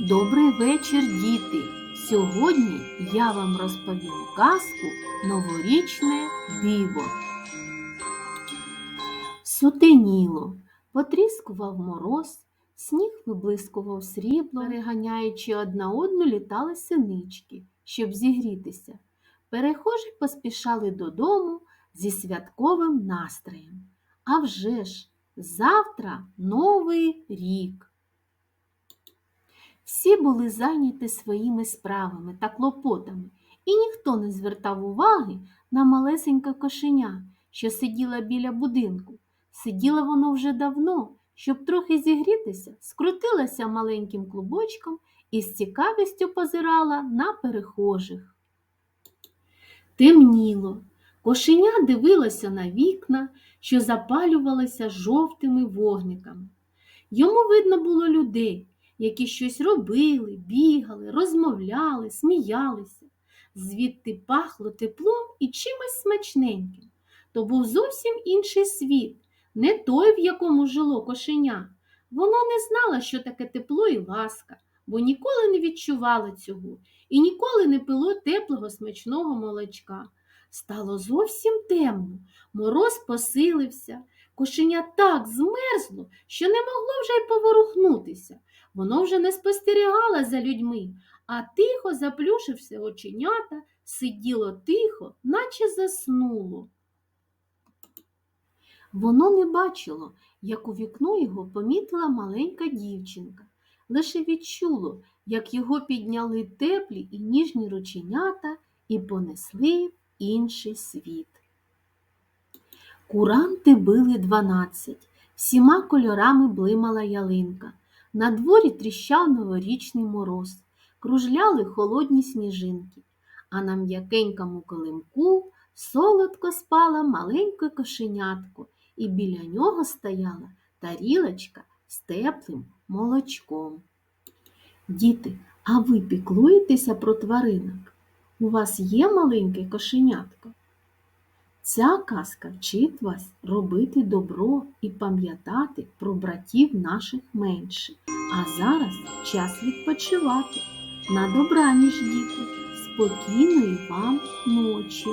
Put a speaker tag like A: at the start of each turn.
A: Добрий вечір, діти! Сьогодні я вам розповім казку Новорічне диво. Сутеніло, потріскував мороз, сніг виблискував срібло, переганяючи одна одну літали синички, щоб зігрітися. Перехожі поспішали додому зі святковим настроєм. А вже ж, завтра новий рік. Всі були зайняті своїми справами та клопотами, і ніхто не звертав уваги на малесеньке кошеня, що сиділа біля будинку. Сиділо воно вже давно, щоб трохи зігрітися, скрутилася маленьким клубочком і з цікавістю позирала на перехожих. Темніло. Кошеня дивилося на вікна, що запалювалися жовтими вогниками. Йому видно було людей, які щось робили, бігали, розмовляли, сміялися. Звідти пахло теплом і чимось смачненьким. То був зовсім інший світ, не той, в якому жило кошеня. Воно не знало, що таке тепло і ласка, бо ніколи не відчувало цього і ніколи не пило теплого смачного молочка. Стало зовсім темно, мороз посилився, кошеня так змерзло, що не могло вже й поворухнутися. Воно вже не спостерігало за людьми, а тихо заплюшився оченята, сиділо тихо, наче заснуло. Воно не бачило, як у вікно його помітила маленька дівчинка, лише відчуло, як його підняли теплі і ніжні рученята і понесли в інший світ. Куранти били дванадцять, всіма кольорами блимала ялинка. На дворі тріщав новорічний мороз, кружляли холодні сніжинки, а на м'якенькому килимку солодко спала маленьке кошенятко, і біля нього стояла тарілочка з теплим молочком. Діти, а ви піклуєтеся про тваринок? У вас є маленьке кошенятко? Ця казка вчить вас робити добро і пам'ятати про братів наших менших. А зараз час відпочивати. На добраніч, діти, спокійної вам ночі.